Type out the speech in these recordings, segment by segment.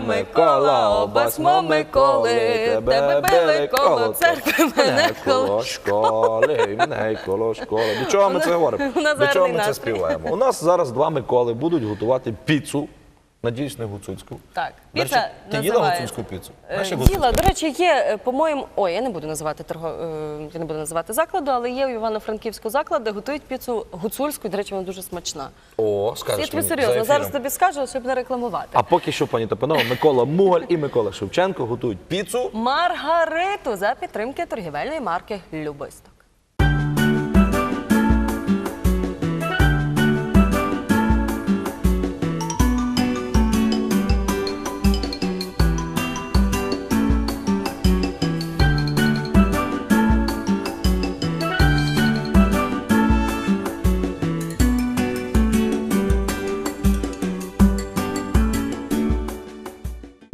Микола, я Микола, оба смо Миколи, тебе били коло церкви, мене коло школи, мене коло школи. До чого ми це говоримо? До чого ми це співаємо? У нас зараз два Миколи будуть готувати піцу. Надіюсь, не гуцульську. Так, До речі, піца ти їла називається. гуцульську піцу? Е, як Їла, до речі, є, е, по-моєму, ой, я не буду називати торго, е, я не буду називати закладу, але є у Івано-Франківську заклад, де готують піцу гуцульську, і, до речі, вона дуже смачна. О, Я скажеш тобі мені, серйозно, за зараз тобі скажу, щоб не рекламувати. А поки що, пані Топанова, Микола Мугаль і Микола Шевченко готують піцу. Маргариту за підтримки торгівельної марки Любисток.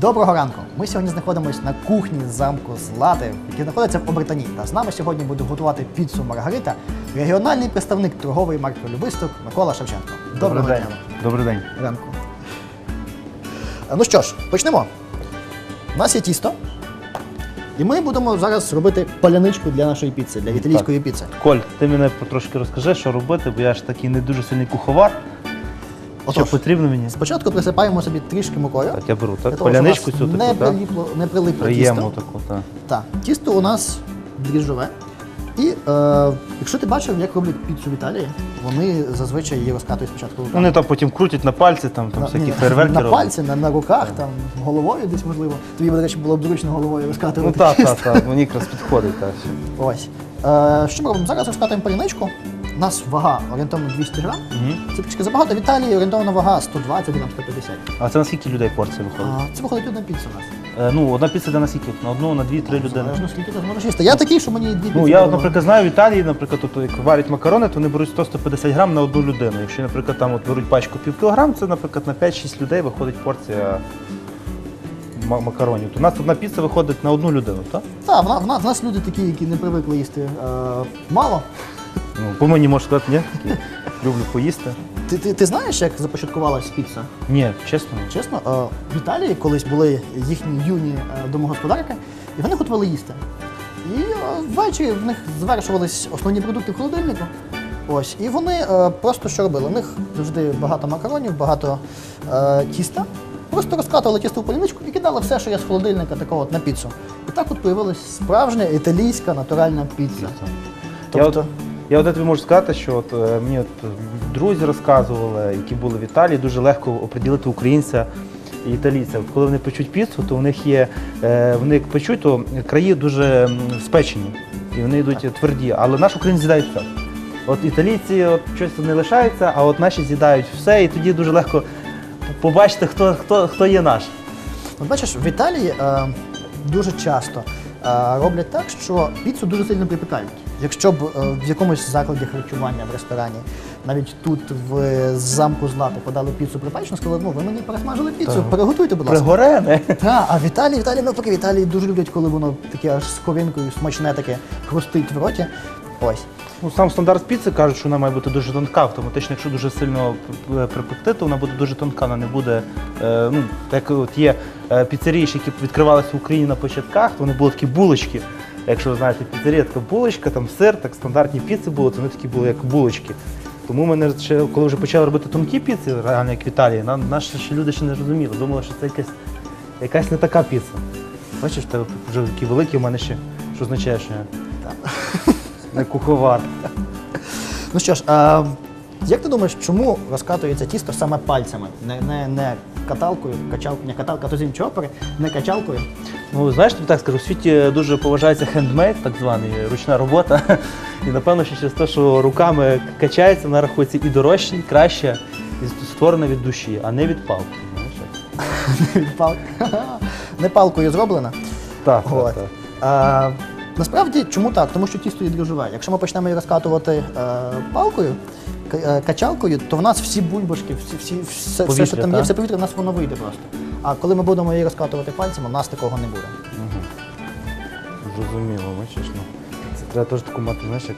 Доброго ранку! Ми сьогодні знаходимося на кухні замку Злати, який знаходиться в Обертані. Та з нами сьогодні буде готувати піцу Маргарита, регіональний представник торгової марки Любисток Микола Шевченко. Доброго день. дня Добрий день. ранку. Ну що ж, почнемо. У нас є тісто. І ми будемо зараз робити паляничку для нашої піци, для італійської піци. Коль, ти мене потрошки розкажи, що робити, бо я ж такий не дуже сильний куховар. Що потрібно мені? спочатку присипаємо собі трішки мукою. Так, я беру, так? того, Поляничку цю таку, не так? прилипло, не прилипло Приємну тісто. таку, так. Так, тісто у нас дріжджове. І е, якщо ти бачив, як роблять піцу в Італії, вони зазвичай її розкатують спочатку руками. Вони там потім крутять на пальці, там, там На- всякі ні, фейерверки на роблять. пальці, на, на руках, там, головою десь можливо. Тобі, до речі, було б зручно головою Ну розкатувати. так, так, так, мені якраз підходить. Так. Ось. Е, що ми робимо? Зараз розкатуємо паліничку. У нас вага орієнтовно 200 грам. Це трішки забагато. В Італії орієнтовна вага 120 грам, 150. А це на скільки людей порція виходить? А, це виходить одна піца у нас. Е, ну, одна піца де на скільки? На одну, на дві, три людини. Залежно, скільки ти зможеш їсти. Я такий, що мені дві піци. Ну, я, от, наприклад, знаю в Італії, наприклад, от, як варять макарони, то вони беруть 100-150 грам на одну людину. Якщо, наприклад, там от беруть пачку пів кілограм, це, наприклад, на 5-6 людей виходить порція ма- макаронів. То у нас одна піца виходить на одну людину, так? Так, в, на- в, на- в нас люди такі, які не привикли їсти е, мало. Ну, по мені можеш сказати, ні? Такі, люблю поїсти. Ти, ти, ти знаєш, як започаткувалась піца? Ні, чесно. Чесно, е, в Італії колись були їхні юні е, домогосподарки, і вони готували їсти. І е, ввечері в них завершувались основні продукти в холодильнику. Ось, і вони е, просто що робили? У них завжди багато макаронів, багато е, тіста. Просто розкатували тісто в поліничку і кидали все, що є з холодильника, такого от на піцу. І так от появилась справжня італійська натуральна піца. Я Тобто, от, я от тобі можу сказати, що от, е, мені от друзі розказували, які були в Італії, дуже легко оприділити українця і італійця. От коли вони печуть піцу, то у них є, е, вони як печуть, то краї дуже м, спечені і вони йдуть тверді. Але наш українець з'їдає все. От італійці от щось не лишається, а от наші з'їдають все, і тоді дуже легко побачити, хто, хто, хто є наш. От бачиш, в Італії е, дуже часто е, роблять так, що піцу дуже сильно припікають. Якщо б е, в якомусь закладі харчування в ресторані, навіть тут в замку Злати подали піцу припечену, сказали, ну ви мені пересмажили піцу, переготуйте, будь ласка. Пригорене. Так, а в Італії, в Італії навпаки, в Італії дуже люблять, коли воно таке аж з коринкою, смачне таке, хрустить в роті. Ось. Ну, сам стандарт піци кажуть, що вона має бути дуже тонка. Автоматично, якщо дуже сильно п- припекти, то вона буде дуже тонка, вона не буде. Е, ну, так от є е, піцерії, які відкривалися в Україні на початках, то вони були такі булочки. Якщо ви знаєте, піцерія така булочка, там сир, так стандартні піци були, то вони такі були як булочки. Тому мене ще, коли вже почали робити тонкі піци, реально як в Італії, нам наші ще люди ще не розуміли. Думали, що це якась, якась не така піца. Бачиш, в тебе вже такі великі, у мене ще, що означає, що я не куховар. Ну що ж, а, як ти думаєш, чому розкатується тісто саме пальцями? Не, не, не каталкою, качалкою, не каталка, то іншої не качалкою. Ну, знаєш, тобі так скажу, у світі дуже поважається хендмейд, так званий, ручна робота. І напевно, що через те, що руками качається, вона рахується і дорожче, і краще, і створена від душі, а не від палки. як. Від палки. Не палкою зроблена. Так, так, так. А, насправді, чому так? Тому що тісто є дріжджове. Якщо ми почнемо її розкатувати е, палкою, качалкою, то в нас всі бульбашки, всі, всі, все, все, Повітря, що там є, все повітря, в нас воно вийде просто. А коли ми будемо її розкатувати пальцями, у нас такого не буде. Зрозуміло, бачиш. Ну. Це треба теж таку мати, знаєш, як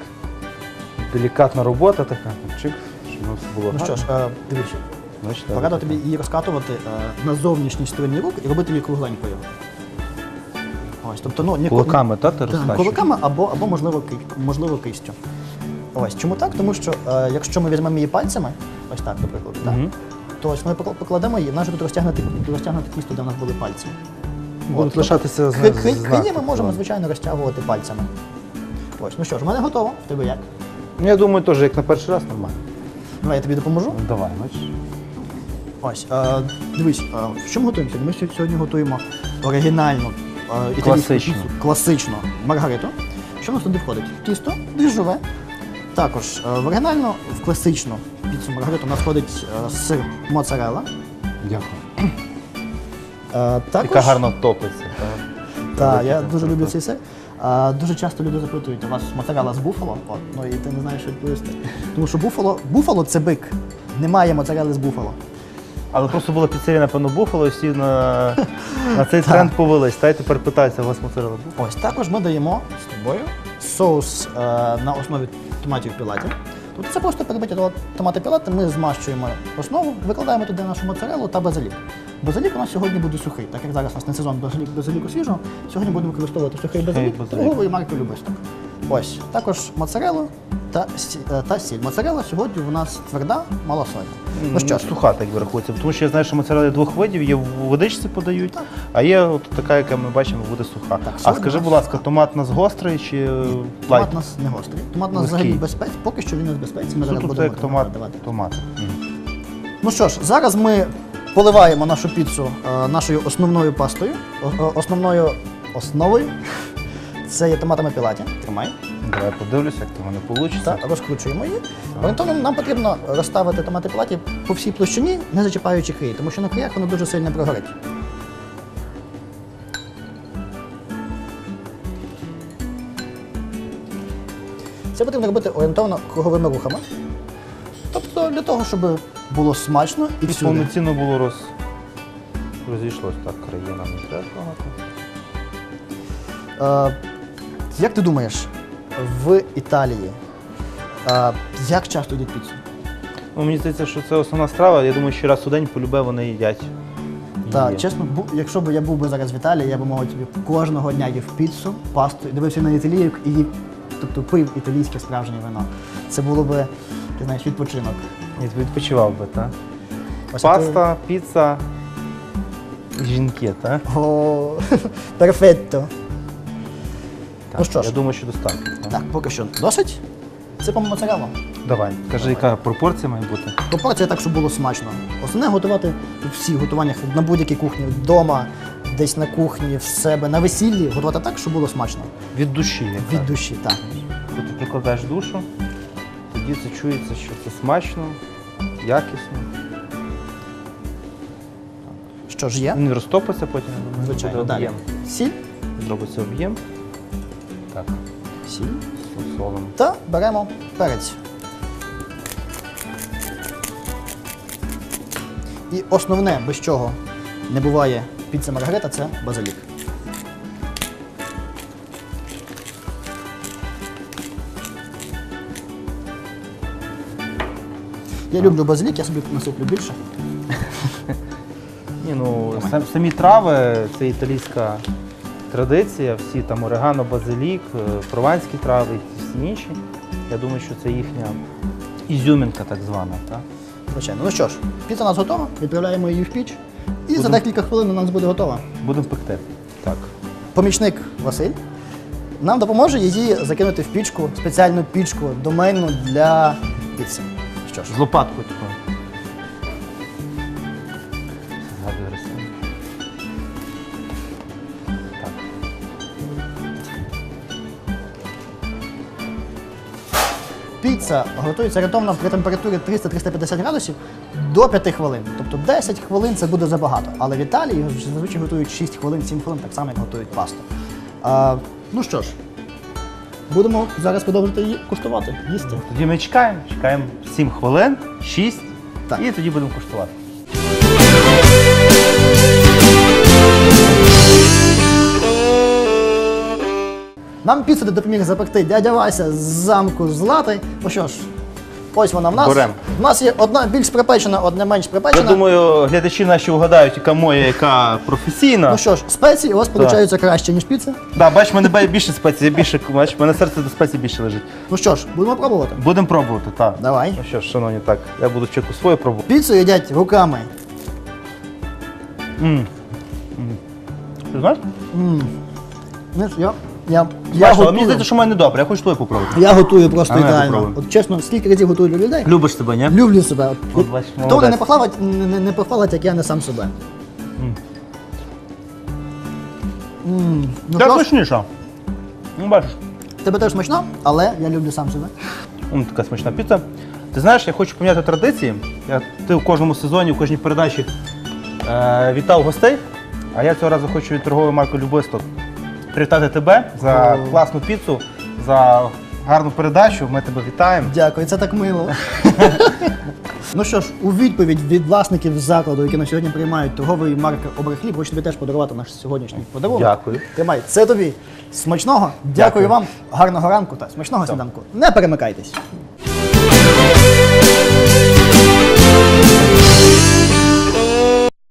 делікатна робота така, чик, щоб воно все було. Ну що ж, е, дивіться, Бачите, Порадив тобі її розкатувати е, на зовнішній стороні рук і робити її кругленькою. Ось, тобто, ну, ні, Кулаками, та, ти Так, кулаками або, або можливо, ки- можливо кистю. Ось чому так? Тому що е, якщо ми візьмемо її пальцями, ось так, до прикладу, так, Мгм. то ось ми покла- покладемо її, в нас же тут розтягнути, розтягнути місто, де в нас були пальці. Будуть От, лишатися Хи- з хи- знаки. Ми можемо, звичайно, розтягувати пальцями. Ось, ну що ж, в мене готово. В тебе як? Ну, Я думаю, теж як на перший раз нормально. Давай я тобі допоможу. Ну, Давай, бачиш. Ось, е, дивись, е, що ми готуємо сьогодні? Ми сьогодні- сьогодні готуємо оригінальну е, італійську Класичну. піцу, класичну маргариту. Що в нас туди входить? Тісто, дріжджове. Також е, в оригінальну, в класичну піцу маргариту у нас входить е, сир моцарелла. Дякую. Е, також, Яка гарно топиться. Так, я дуже люблю цей сир. А, дуже часто люди запитують, у вас моцарелла з буфало? От, ну і ти не знаєш, що відповісти. Тому що буфало, буфало це бик. Немає моцарели з буфало. Але просто була піцерія, напевно, Буфало, і всі на, на цей тренд повелись. Та й тепер питаються, у вас моцарелла буфало? Ось також ми даємо з тобою соус е, на основі томатів пілаті. Тобто це просто перебиті то- томати пілати, ми змащуємо основу, викладаємо туди нашу моцарелу та базилік. Базилік у нас сьогодні буде сухий, так як зараз у нас не сезон базилік, базиліку свіжого, сьогодні будемо використовувати сухий базилік, базилік. торгової марки Любисток. Ось, також моцарелу та, сі- е, та сіль. Моцарела сьогодні у нас тверда, малосольна. Ну що ж, суха так би рахується. Тому що я знаю, що моцарелли двох видів, є в водичці подають, а є от така, яка ми бачимо, буде суха. а сьогодні скажи, у нас будь ласка, томат у нас гострий чи е, лайт? томат у нас не гострий. Томат у нас Легкий. взагалі безпець, поки що він не в безпеці. Ми зараз Суто це будемо як томат. давати. томат. Мгм. Ну що ж, зараз ми поливаємо нашу піцу е, нашою основною пастою, основною основою. Це є томатами пілаті. Тримай. Давай подивлюся, як то в мене вийде. Та розкручуємо її. Орієнтовно нам потрібно розставити томати пілаті по всій площині, не зачіпаючи краї, тому що на краях воно дуже сильно прогорить. Це потрібно робити орієнтовно круговими рухами. Для того, щоб було смачно і І всюди. повноцінно було роз... розійшлось так, краї нам не треба багато. Е, як ти думаєш, в Італії е, як часто йдуть піцу? Ну, мені здається, що це основна страва. Я думаю, що раз у день полюбе вони їдять. Так, чесно, бу- якщо б я був би зараз в Італії, я б мав тобі кожного дня їв піцу, пасту, дивився на італійок і їв, тобто пив італійське справжнє вино. Це було би, ти знаєш, відпочинок. Ні, відпочивав би, так? Ось Паста, піца, жінки, так? О, перфетто. Ну що ж. Я думаю, що достатньо. так? Так, поки що досить. Сипаємо моцарелу. Давай, кажи, яка пропорція має бути? Пропорція так, щоб було смачно. Основне готувати у всіх готуваннях на будь-якій кухні, вдома, десь на кухні, в себе, на весіллі, готувати так, щоб було смачно. Від душі. як Від так. душі, так. Коли ти прикладаєш душу, тоді це чується, що це смачно, якісно. Що ж є? Він розтопиться потім, я думаю, Звичайно, буде далі. об'єм. Сіль, Зробиться об'єм. Так, сіль. солимо. Та беремо перець. І основне, без чого не буває піца Маргарита, це базилік. Я люблю базилік, я собі насиплю більше. Ні, ну сам- самі трави це італійська традиція, всі там орегано, базилік, е, прованські трави і всі інші. Я думаю, що це їхня ізюмінка так звана. Так? Звичайно. Ну що ж, піца у нас готова, відправляємо її в піч. І за декілька хвилин у нас буде готова. Будемо пекти. Так. помічник Василь нам допоможе її закинути в пічку, спеціальну пічку доменну для піци. Що ж, З лопаткою такою. Згадую рисунок. Так. піца готується орієнтовно при температурі 300-350 градусів до 5 хвилин. Тобто 10 хвилин це буде забагато. Але в Італії зазвичай готують 6 хвилин, 7 хвилин, так само, як готують пасту. А, ну що ж, будемо зараз продовжувати її куштувати, їсти. Тоді ми чекаємо, чекаємо 7 хвилин, 6, Так. і тоді будемо куштувати. Нам піцу допоміг запекти дядя Вася з замку Златий. Ну що ж, Ось вона в нас. Берем. У нас є одна більш припечена, одна менш припечена. Я думаю, глядачі наші угадають, яка моя, яка професійна. Ну що ж, спеції у вас виходить краще, ніж піца. Да, бач, в мене більше спецій, я більше, бач, в мене серце до спецій більше лежить. Ну що ж, будемо пробувати. Будемо пробувати, так. Давай. Ну що ж, шановні, так, я буду чеку свою пробувати. Піцу їдять руками. Ти знаєш? Знаєш, я, я, я, але мені готую, здається, що в мене добре, я хочу твою попробувати. я готую просто А ну, я ідеально. попробую. От чесно, скільки разів готую для людей, Любиш тебе, ні? люблю себе. От, От бачиш, Хто мене молодець. не похвалить, не, не, не похвалить, як я не сам себе. М, Ну, Це смачніша. Ну, бачиш. тебе теж смачно, але я люблю сам себе. М, така смачна піца. Ти знаєш, я хочу поміняти традиції. Я, ти в кожному сезоні, в кожній передачі е, вітав гостей, а я цього разу хочу від торгової марки Любисток привітати тебе за класну піцу, за гарну передачу. Ми тебе вітаємо. Дякую, це так мило. ну що ж, у відповідь від власників закладу, які на сьогодні приймають торгової марки Оберхліб, хочу тобі теж подарувати наш сьогоднішній подарунок. Дякую. Тримай, це тобі. Смачного. Дякую, Дякую. вам, гарного ранку та смачного сніданку. Не перемикайтесь.